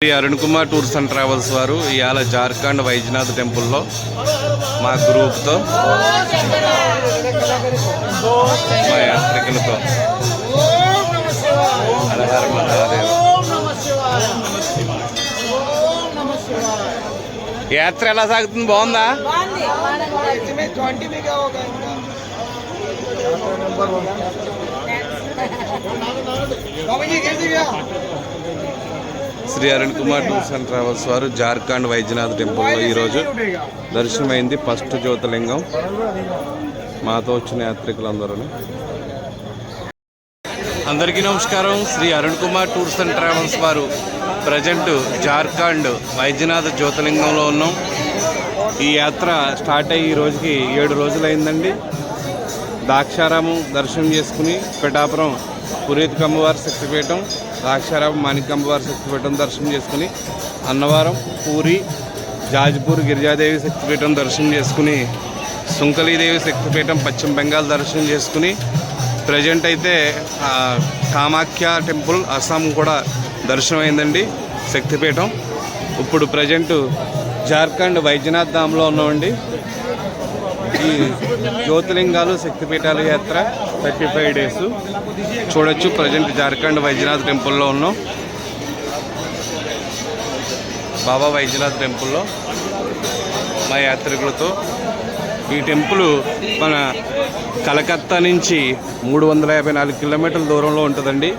Shri Arun Kumar tours and travels వారు ఇవాళ జార్ఖండ్ వైద్యనాథ్ టెంపుల్లో మా గ్రూప్తో మా యాత్రికులతో. హరహర మహాదేవ్. యాత్ర ఎలా సాగుతుంది? బాగుందా? Shri Arun Kumar tours and travels వారు జార్ఖండ్ వైద్యనాథ్ టెంపుల్లో ఈరోజు దర్శనమైంది ఫస్ట్ జ్యోతిలింగం మాతో వచ్చిన యాత్రికులందరూ. అందరికీ నమస్కారం. Shri Arun Kumar tours and travels వారు ప్రజెంట్ జార్ఖండ్ వైద్యనాథ్ జ్యోతిలింగంలో ఉన్నాం. ఈ యాత్ర స్టార్ట్ అయ్యి ఈ రోజుకి ఏడు రోజులైందండి. దాక్షారామం దర్శనం చేసుకుని పిఠాపురం పురీత్ కమ్మవారి శక్తిపీఠం ద్రాక్షారామం మాణికంబవారి శక్తిపీఠం దర్శనం చేసుకుని అన్నవరం పూరి జాజ్పూర్ గిరిజాదేవి శక్తిపీఠం దర్శనం చేసుకుని సుంకలీదేవి శక్తిపీఠం పశ్చిమ బెంగాల్ దర్శనం చేసుకుని ప్రజెంట్ అయితే కామాఖ్య టెంపుల్ అస్సాం కూడా దర్శనం అయిందండి శక్తిపీఠం. ఇప్పుడు ప్రజెంట్ జార్ఖండ్ వైద్యనాథ్ ధామ్లో ఉన్నామండి. ఈ జ్యోతిలింగాలు శక్తిపీఠాల యాత్ర థర్టీ ఫైవ్ డేస్. చూడొచ్చు ప్రజెంట్ జార్ఖండ్ వైద్యనాథ్ టెంపుల్లో ఉన్నాం. బాబా వైద్యనాథ్ టెంపుల్లో మా యాత్రికులతో. ఈ టెంపుల్ మన కలకత్తా నుంచి మూడు వందల యాభై నాలుగు కిలోమీటర్ల దూరంలో ఉంటుందండి.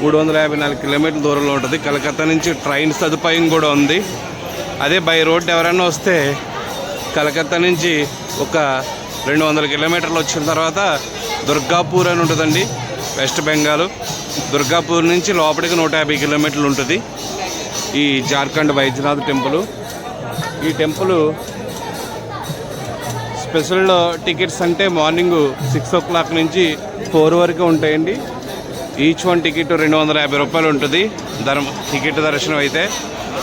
మూడు వందల యాభై నాలుగు కిలోమీటర్ల దూరంలో ఉంటుంది. కలకత్తా నుంచి ట్రైన్ సదుపాయం కూడా ఉంది. అదే బై రోడ్ ఎవరైనా వస్తే కలకత్తా నుంచి ఒక రెండు వందల కిలోమీటర్లు వచ్చిన తర్వాత దుర్గాపూర్ అని ఉంటుందండి వెస్ట్ బెంగాల్. దుర్గాపూర్ నుంచి లోపలికి నూట యాభై కిలోమీటర్లు ఉంటుంది. ఈ జార్ఖండ్ వైద్యనాథ్ టెంపుల్. ఈ టెంపుల్ స్పెషల్ టికెట్స్ అంటే మార్నింగ్ సిక్స్ ఓ క్లాక్ నుంచి ఫోర్ వరకు ఉంటాయండి. ఈచ్ వన్ టికెట్ రెండు వందల యాభై రూపాయలు ఉంటుంది. ధర్మ టికెట్ దర్శనం అయితే.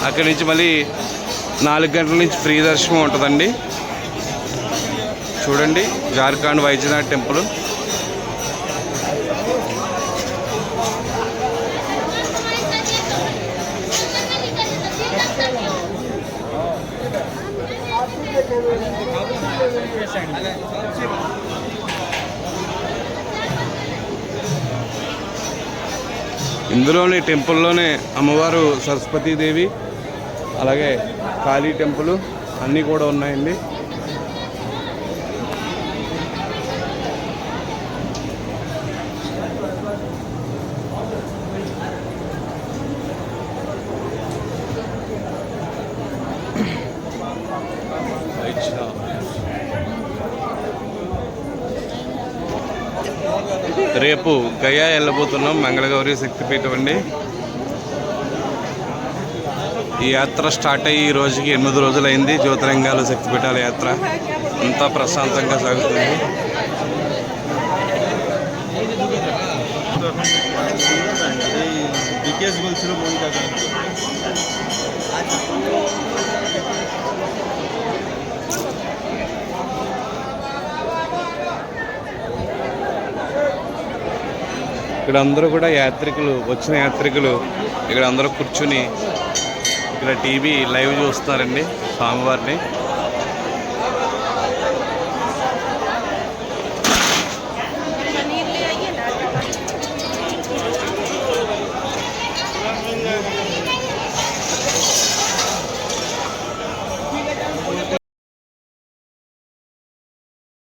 అక్కడి నుంచి మళ్ళీ నాలుగు గంటల నుంచి ఫ్రీ దర్శనం ఉంటుందండి. చూడండి జార్ఖండ్ వైద్యనాథ్ టెంపుల్. ఇందులోని టెంపుల్లోనే అమ్మవారు సరస్వతీదేవి అలాగే కాళీ టెంపుల్ అన్నీ కూడా ఉన్నాయండి. రేపు గయా వెళ్ళబోతున్నాం మంగళగౌరి శక్తిపీఠం అండి. ఈ యాత్ర స్టార్ట్ అయ్యి ఈ రోజుకి ఎనిమిది రోజులైంది జ్యోతిరంగాల శక్తిపీఠాల యాత్ర అంతా ప్రశాంతంగా సాగుతుంది. ఇక్కడ అందరూ కూడా యాత్రికులు వచ్చిన యాత్రికులు ఇక్కడ అందరూ కూర్చుని ఇక్కడ టీవీ లైవ్ చూస్తున్నారండి స్వామివారిని.